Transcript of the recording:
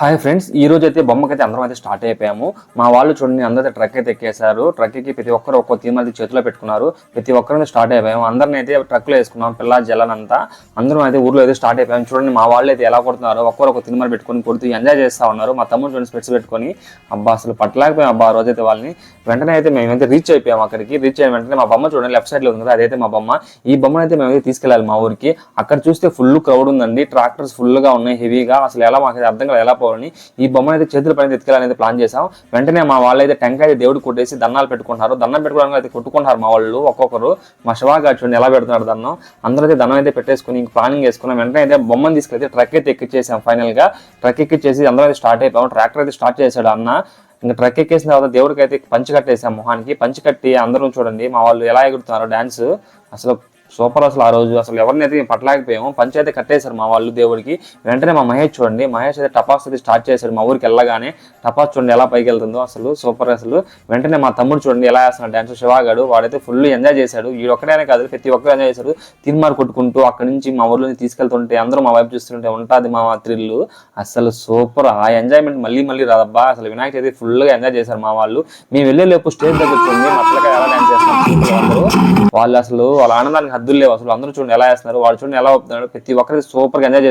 Hi friends ఈ రోజు అయితే బొమ్మకైతే అందరం అయితే స్టార్ట్ అయిపోయాము. మా వాళ్ళు చూడండి అందరైతే ట్రక్ అయితే ఎక్కేశారు. ట్రక్ ఎక్కి ప్రతి ఒక్కరు ఒక్కో థీమ్ అయితే చేతిలో పెట్టుకున్నారు. ప్రతి ఒక్కరు స్టార్ట్ అయిపోయాము. అందరిని అయితే ట్రక్లో వేసుకున్నాం పిల్ల జలనంతా అందరం అయితే ఊర్లో అయితే స్టార్ట్ అయిపోయాము. చూడండి మా వాళ్ళు అయితే ఎలా కొడుతున్నారు ఒక్కరు ఒక తిరుమల పెట్టుకొని కొడుతూ ఎంజాయ్ చేస్తా ఉన్నారు. మా తమ్ముడు చూడండి స్పెట్స్ పెట్టుకొని అబ్బా అసలు పట్టలేకపోయాం అబ్బా ఆ రోజైతే వాళ్ళని. వెంటనే అయితే మేమైతే రీచ్ అయిపోయాం అక్కడికి. రీచ్ అయిన వెంటనే మా బొమ్మ చూడండి లెఫ్ట్ సైడ్లో ఉంది కదా అదైతే మా బొమ్మ. ఈ బొమ్మను అయితే మేమైతే తీసుకెళ్ళాలి మా ఊరికి. అక్కడ చూస్తే ఫుల్ క్రౌడ్ ఉందండి. ట్రాక్టర్స్ ఫుల్గా ఉన్నాయి హెవీగా అసలు ఎలా మాకు అర్థం కాదు ఎలా పోవాలని ఈ బొమ్మను అయితే చేతుల పైన ఎత్తుకెళ్ళాలని ప్లాన్ చేసాం వెంటనే మా వాళ్ళు అయితే టెంకాయ దేవుడు కొట్టేసి దండాలు పెట్టుకుంటారు దండం పెట్టుకోవడానికి అయితే కొట్టుకుంటారు మా వాళ్ళు ఒక్కొక్కరు. మా శివాగా చూడండి ఎలా పెడుతున్నాడు దన్నం అందరూ అయితే దండం అయితే పెట్టేసుకుని ఇంక ప్లానింగ్ చేసుకున్నాం. వెంటనే అయితే బొమ్మను తీసుకెళ్తే ట్రక్ అయితే ఎక్కిచ్చేసాం ఫైనల్గా ట్రక్ ఎక్కిచ్చేసి అందరూ అయితే స్టార్ట్ అయిపోయాం. ట్రాక్టర్ అయితే స్టార్ట్ చేశాడు అన్న. ఇంకా ట్రక్ ఎక్కేసిన తర్వాత దేవుడికి అయితే పంచి కట్టేసాం మొహానికి. పంచి కట్టి అందరూ చూడండి మా వాళ్ళు ఎలా ఎగురుతున్నారు డాన్స్. అసలు సూపర్ అసలు ఆ రోజు. అసలు ఎవరిని అయితే పట్టలేకపోయాము పంచాయతీ కట్టేశారు మా వాళ్ళు దేవుడికి. వెంటనే మా మహేష్ చూడండి మహేష్ అయితే టపాస్ అయితే స్టార్ట్ చేశాడు మా ఊరికి వెళ్ళగానే. టపాస్ చూడండి ఎలా పైకి వెళ్తుందో అసలు సూపర్ అసలు. వెంటనే మా తమ్ముడు చూడండి ఎలా వేస్తున్నాడు డాన్స్ శివాగాడు. వాడైతే ఫుల్ ఎంజాయ్ చేశాడు. ఈ ఒక్కడైనా కాదు ప్రతి ఒక్కరు ఎంజాయ్ చేశాడు. తిరుమారు కొట్టుకుంటూ అక్కడి నుంచి మా ఊర్లో తీసుకెళ్తుంటే అందరూ మా వైపు చూస్తుంటే ఉంటుంది మా త్రిల్లు అసలు సూపర్. ఆ ఎంజాయ్మెంట్ మళ్ళీ మళ్ళీ రాదబ్బా. అసలు వినాయక చవితి ఫుల్గా ఎంజాయ్ చేశారు మా వాళ్ళు. మేము వెళ్ళే లేపు స్టేజ్ దగ్గర చూడండి మట్లగా ఎలా డాన్స్ చేస్తున్నారు వాళ్ళు అసలు వాళ్ళ ఆనందానికి హద్దులు లేవు. అసలు అందరూ చూడండి ఎలా వేస్తున్నారు. వాళ్ళు చూడండి ఎలా అవుతున్నాడు ప్రతి ఒక్కరికి సూపర్గా ఎంజాయ్ చేస్తారు